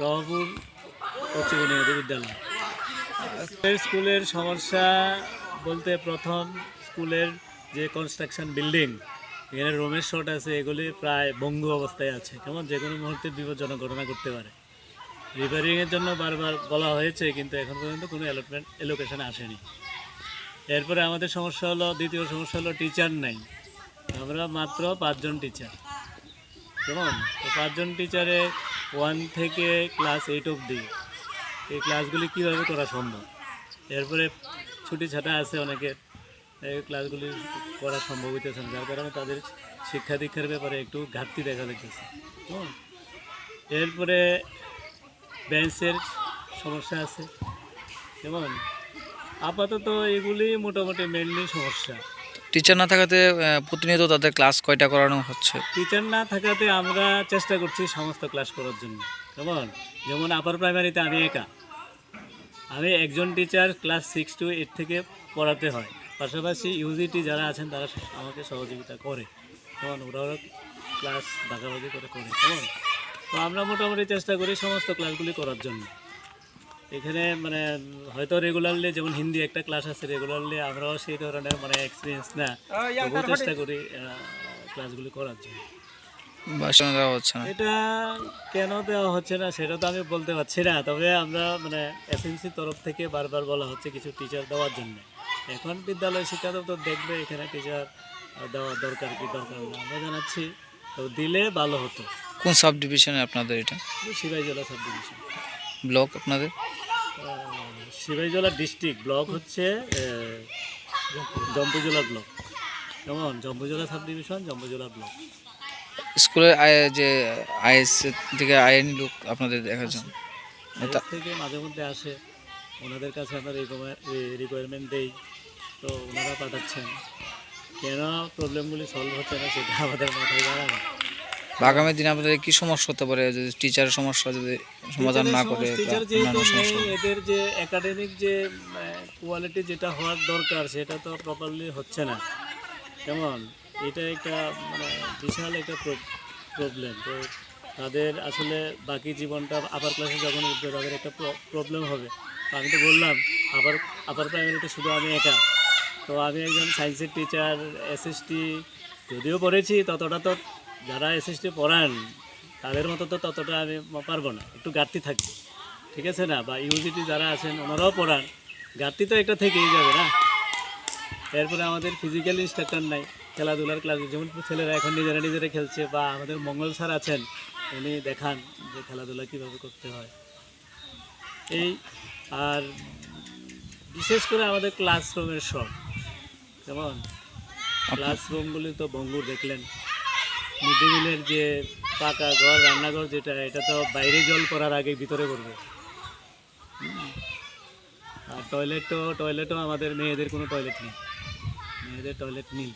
প্রভাবপুর উচ্চ বুনিয়াদী বিদ্যালয়। স্কুলের সমস্যা বলতে প্রথম স্কুলের যে কনস্ট্রাকশন বিল্ডিং এখানে রুমের শর্ট আছে, এগুলি প্রায় ভঙ্গু অবস্থায় আছে। কেমন? যে কোনো মুহূর্তে বিপজ্জনক ঘটনা করতে পারে। রিপেয়ারিংয়ের জন্য বারবার বলা হয়েছে, কিন্তু এখন পর্যন্ত কোনো অ্যালটমেন্ট এলোকেশন আসেনি। এরপরে আমাদের সমস্যা হলো, দ্বিতীয় সমস্যা হলো টিচার নাই। আমরা মাত্র পাঁচজন টিচার কেমন? তো পাঁচজন টিচারে ওয়ান থেকে ক্লাস এইট অবধি। এই ক্লাসগুলি কীভাবে করা সম্ভব? এরপরে ছুটি ছাটা আছে অনেকের এই ক্লাসগুলি করা সম্ভব হইতেছে না, যার কারণে তাদের শিক্ষা দীক্ষার ব্যাপারে একটু ঘাটতি দেখা হুম। এরপরে বেঞ্চের সমস্যা আছে। যেমন আপাতত এগুলি মোটামুটি মেনলি সমস্যা। টিচার না থাকাতে প্রতিনিয়ত তাদের ক্লাস কয়টা করানো হচ্ছে? টিচার না থাকাতে আমরা চেষ্টা করছি সমস্ত ক্লাস করার জন্য। কেমন? যেমন আপার প্রাইমারিতে আমি একা। আমি একজন teacher class six to eight থেকে পড়াতে হয়। পাশাপাশি ইউজিটি যারা আছেন, তারা আমাকে সহযোগিতা করে। কেমন? ওরাও ক্লাস ভাগাভাগি করে করে। কেমন? তো আমরা মোটামুটি চেষ্টা করি সমস্ত ক্লাসগুলি করার জন্য। এখানে মানে হয়তো রেগুলারলি যেমন হিন্দি একটা ক্লাস আছে রেগুলারলি আমরাও সেই ধরনের মানে এক্সপিরিয়েন্স না। তবুও চেষ্টা করি ক্লাসগুলি করার জন্য। সেখানে দেওয়া হচ্ছে না। এটা কেন দেওয়া হচ্ছে না সেটা তো আমি বলতে পারছি না তবে আমরা মানে এসএমসির তরফ থেকে বারবার বলা হচ্ছে কিছু টিচার দেওয়ার জন্য। এখন বিদ্যালয় শিক্ষা দপ্তর দেখবে এখানে টিচার দেওয়া দরকার কি দরকার না আমরা জানাচ্ছি তো দিলে ভালো হতো। কোন সাব ডিভিশনে আপনাদের এটা? সিরাই জেলা সাব ডিভিশন ব্লক আপনাদের? সিরাইজলা ডিস্ট্রিক্ট ব্লক হচ্ছে জম্পুজলা ব্লক। কেমন? Jampuijala sub division Jampuijala block. স্কুলের যে আইএস থেকে আইএনি লোক আপনাদের দেখার জন্য। থেকে মাঝে মধ্যে আসে। ওনাদের কাছে আমরা রিকোয়ারমেন্ট দেই। তো ওনারা পাঠাচ্ছেন। কেন প্রবলেমগুলি সলভ হচ্ছে না সেটা আমাদের মাথায় দাঁড়ায় না। বা আগামী দিনে আপনাদের কি সমস্যা হতে পারে? যদি টিচারের সমস্যা যদি সমাধান না করে এদের যে একাডেমিক যে কোয়ালিটি যেটা হওয়ার দরকার সেটা তো প্রপারলি হচ্ছে না। কেমন? এটা একটা মানে বিশাল একটা প্রবলেম তো তাদের আসলে বাকি জীবনটা আপার ক্লাসে যখন উঠবে তাদের একটা প্রবলেম হবে। তো আমি তো বললাম আপার আপার প্রাইমারিতে শুধু আমি একা। তো আমি একজন সায়েন্সের টিচার এসএসটি যদিও পড়েছি ততটা তো যারা এসএসটি পড়ান তাদের মতো তো ততটা আমি পারব না। একটু ঘাটতি থাকি। ঠিক আছে না? বা ইউজিটি যারা আছেন ওনারাও পড়ান। ঘাটতি তো একটা থেকেই যাবে না? এরপরে আমাদের ফিজিক্যাল ইনস্ট্রাক্টর নাই। খেলাধুলার ক্লাসে যেমন ছেলেরা এখন নিজেরা নিজেরা খেলছে বা আমাদের মঙ্গল স্যার আছেন উনি দেখান যে খেলাধুলা কীভাবে করতে হয়। এই আর বিশেষ করে আমাদের ক্লাসরুমের শখ কেমন? ক্লাসরুমগুলি তো ভঙ্গুর দেখলেন। মিড ডে মিলের যে পাকা ঘর, রান্নাঘর যেটা, এটা তো বাইরে জল করার আগে ভিতরে করবে। আর টয়লেট তো টয়লেটও আমাদের মেয়েদের কোনো টয়লেট নেই। মেয়েদের টয়লেট নেই